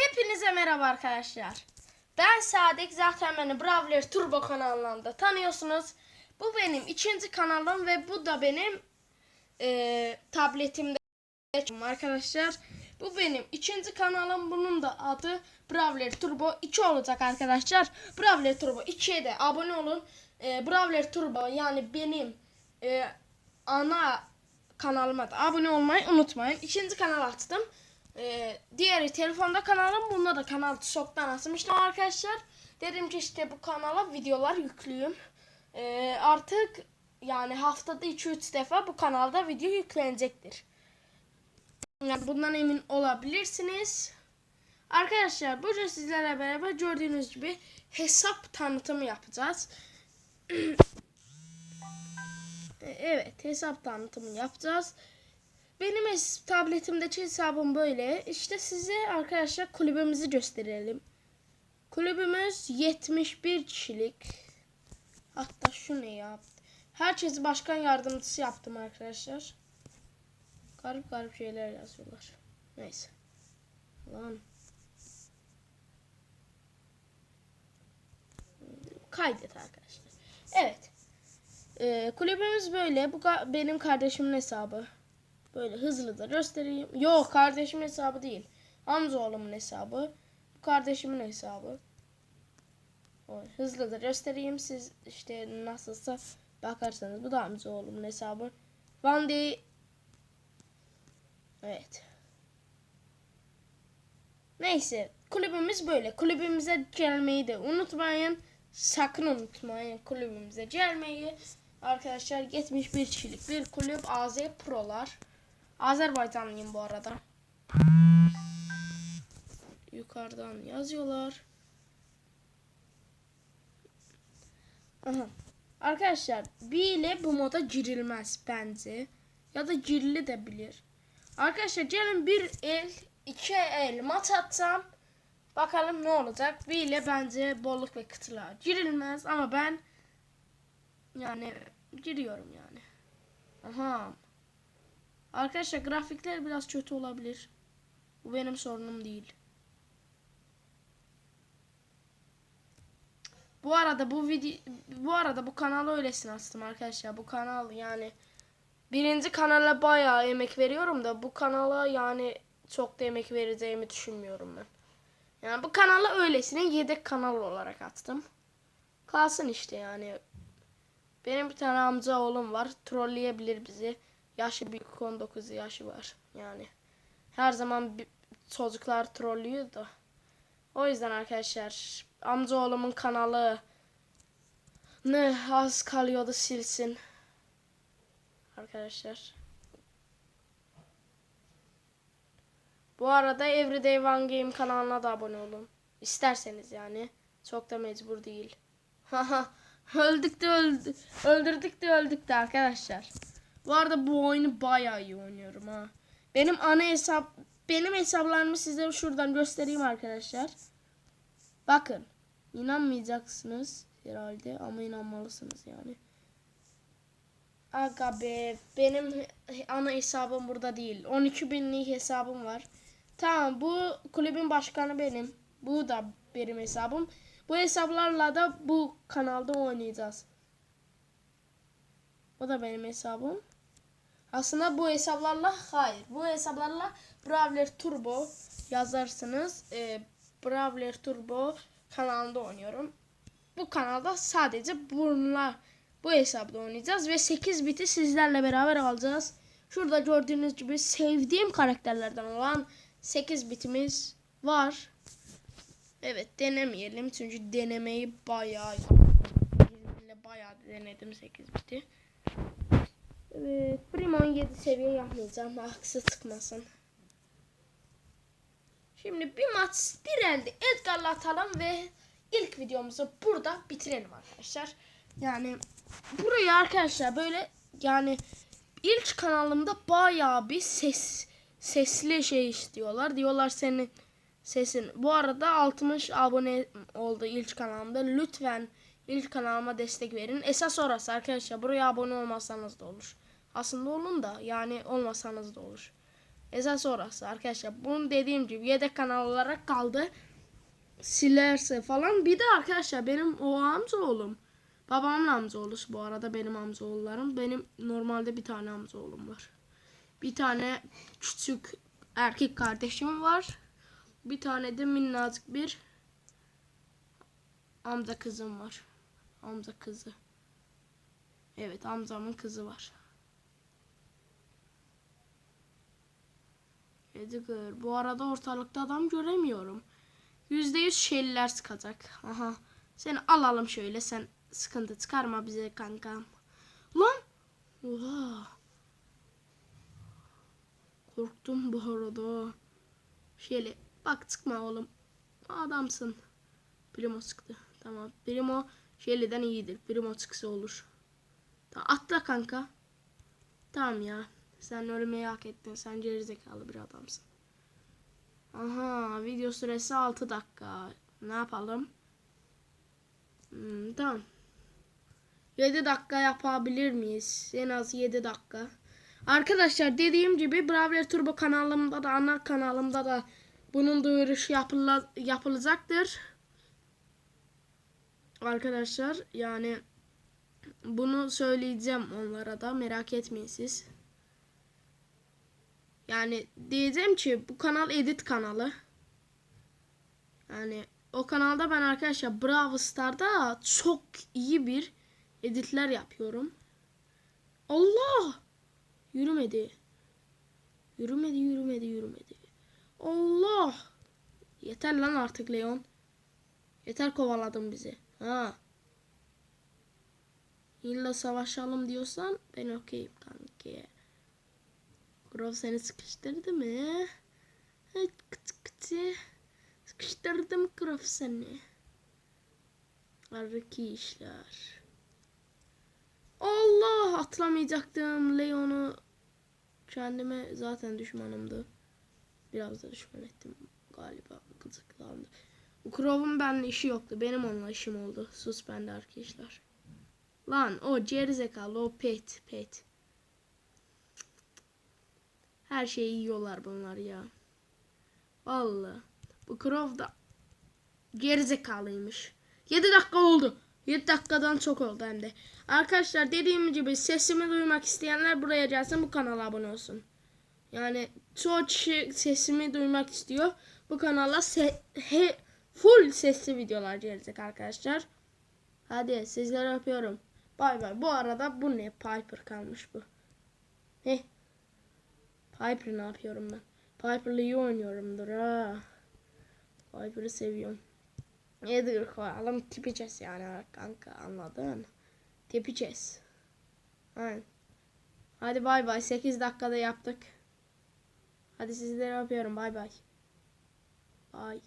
Hepinize merhaba arkadaşlar. Ben Sadık zaten beni Bravler Turbo kanalından da tanıyorsunuz. Bu benim ikinci kanalım ve bu da benim e, tabletimde arkadaşlar. Bu benim ikinci kanalım. Bunun da adı Bravler Turbo 2 olacak arkadaşlar. Bravler Turbo 2'ye de abone olun. E, Bravler Turbo yani benim e, ana kanalıma da abone olmayı unutmayın. İkinci kanal açtım. Ee, diğeri telefonda kanalım. Bunda da kanal çoktan açmıştım arkadaşlar. Dedim ki işte bu kanala videolar yüklüyüm. Ee, artık yani haftada 2-3 defa bu kanalda video yüklenecektir. Yani bundan emin olabilirsiniz. Arkadaşlar bugün sizlerle beraber gördüğünüz gibi hesap tanıtımı yapacağız. evet hesap tanıtımı yapacağız. Benim tabletimdeki hesabım böyle. İşte size arkadaşlar kulübümüzü gösterelim. Kulübümüz 71 kişilik. Hatta şu ne ya? Herkesi başkan yardımcısı yaptım arkadaşlar. Garip garip şeyler yazıyorlar. Neyse. Lan. Kaydet arkadaşlar. Evet. Ee, kulübümüz böyle. Bu benim kardeşimin hesabı. Böyle hızlı da göstereyim. Yok kardeşimin hesabı değil. Amcaoğlumun hesabı. Bu kardeşimin hesabı. Hızlı da göstereyim. Siz işte nasılsa bakarsanız. Bu da amcaoğlumun hesabı. Vandi. Evet. Neyse. Kulübümüz böyle. Kulübümüze gelmeyi de unutmayın. Sakın unutmayın kulübümüze gelmeyi. Arkadaşlar 71 kişilik bir kulüp AZ Pro'lar. Azerbaycanlıyım bu arada. Yukarıdan yazıyorlar. Aha. Arkadaşlar bir ile bu moda girilmez bence. Ya da girili de bilir. Arkadaşlar gelin bir el, iki el maç atsam. Bakalım ne olacak. Bir ile bence bolluk ve kıtlığa girilmez ama ben yani giriyorum yani. Aha. Arkadaşlar grafikler biraz kötü olabilir. Bu benim sorunum değil. Bu arada bu video bu arada bu kanalı öylesine açtım arkadaşlar. Bu kanal yani birinci kanala bayağı emek veriyorum da bu kanala yani çok da emek vereceğimi düşünmüyorum ben. Yani bu kanalı öylesine yedek kanal olarak açtım. Kalsın işte yani. Benim bir tane amca oğlum var. Trolleyebilir bizi. Yaşı büyük 19 yaşı var. Yani her zaman çocuklar trollüyor da. O yüzden arkadaşlar amca oğlumun kanalı ne az kalıyordu silsin. Arkadaşlar. Bu arada Everyday One Game kanalına da abone olun. İsterseniz yani. Çok da mecbur değil. Haha. öldük de öldü. Öldürdük de öldük de arkadaşlar. Bu arada bu oyunu bayağı iyi oynuyorum ha. Benim ana hesap benim hesaplarımı size şuradan göstereyim arkadaşlar. Bakın. inanmayacaksınız herhalde ama inanmalısınız yani. Aga be benim ana hesabım burada değil. 12 binlik hesabım var. Tamam bu kulübün başkanı benim. Bu da benim hesabım. Bu hesaplarla da bu kanalda oynayacağız. Bu da benim hesabım. Aslında bu hesaplarla hayır. Bu hesaplarla Brawler Turbo yazarsınız. Ee, Brawler Turbo kanalında oynuyorum. Bu kanalda sadece bunlar bu hesapta oynayacağız ve 8 biti sizlerle beraber alacağız. Şurada gördüğünüz gibi sevdiğim karakterlerden olan 8 bitimiz var. Evet denemeyelim çünkü denemeyi bayağı bayağı denedim 8 biti. Evet Primo 17 seviye yapmayacağım haksız çıkmasın. Şimdi bir maç bir elde Edgar'la atalım ve ilk videomuzu burada bitirelim arkadaşlar. Yani buraya arkadaşlar böyle yani ilk kanalımda bayağı bir ses sesli şey istiyorlar. Diyorlar senin sesin. Bu arada 60 abone oldu ilk kanalımda. Lütfen ilk kanalıma destek verin. Esas orası arkadaşlar. Buraya abone olmazsanız da olur. Aslında olun da yani olmasanız da olur. Esas orası arkadaşlar. Bunu dediğim gibi yedek kanal olarak kaldı. Silerse falan. Bir de arkadaşlar benim o amcaoğlum. Babamın amcaoğlusu bu arada benim amcaoğullarım. Benim normalde bir tane amcaoğlum var. Bir tane küçük erkek kardeşim var. Bir tane de minnacık bir amca kızım var. Amca kızı. Evet amcamın kızı var. Edgar. Bu arada ortalıkta adam göremiyorum. Yüzde yüz şeyler sıkacak. Aha. Seni alalım şöyle. Sen sıkıntı çıkarma bize kankam. Lan. Oha. Korktum bu arada. Şöyle bak çıkma oğlum. Adamsın. Primo çıktı. Tamam. Primo Shelly'den iyidir. Primo çıksa olur. Tamam, atla kanka. Tamam ya. Sen ölmeyi hak ettin. Sen gerizekalı bir adamsın. Aha video süresi 6 dakika. Ne yapalım? Hmm, tamam. 7 dakika yapabilir miyiz? En az 7 dakika. Arkadaşlar dediğim gibi Bravler Turbo kanalımda da ana kanalımda da bunun duyurusu yapıla, yapılacaktır. Arkadaşlar yani bunu söyleyeceğim onlara da merak etmeyin siz. Yani diyeceğim ki bu kanal edit kanalı. Yani o kanalda ben arkadaşlar Bravo Star'da çok iyi bir editler yapıyorum. Allah! Yürümedi. Yürümedi, yürümedi, yürümedi. Allah! Yeter lan artık Leon. Yeter kovaladın bizi. Ha. İlla savaşalım diyorsan ben okeyim kanki. Grov seni sıkıştırdı mı? Evet, kıtı kıtı. Sıkıştırdım Grov seni. Arıki işler. Allah atlamayacaktım Leon'u. Kendime zaten düşmanımdı. Biraz da düşman ettim galiba. Gıcıklandı. Krov'un benimle işi yoktu. Benim onunla işim oldu. Sus bende arkadaşlar. Lan o gerizekalı o pet pet. Her şeyi yiyorlar bunlar ya. Vallahi. Bu Krov da gerizekalıymış. 7 dakika oldu. 7 dakikadan çok oldu hem de. Arkadaşlar dediğim gibi sesimi duymak isteyenler buraya gelsin bu kanala abone olsun. Yani çoğu kişi sesimi duymak istiyor. Bu kanala se- he- full sesli videolar gelecek arkadaşlar. Hadi sizleri öpüyorum. Bay bay. Bu arada bu ne? Piper kalmış bu. Ne? Piper ne yapıyorum ben? Piper'la iyi oynuyorumdur ha. Piper'ı seviyorum. Edgar koyalım tipeceğiz yani kanka anladın? Tipeceğiz. Aynen. Hadi bay bay. 8 dakikada yaptık. Hadi sizleri öpüyorum. Bay bay. Bay.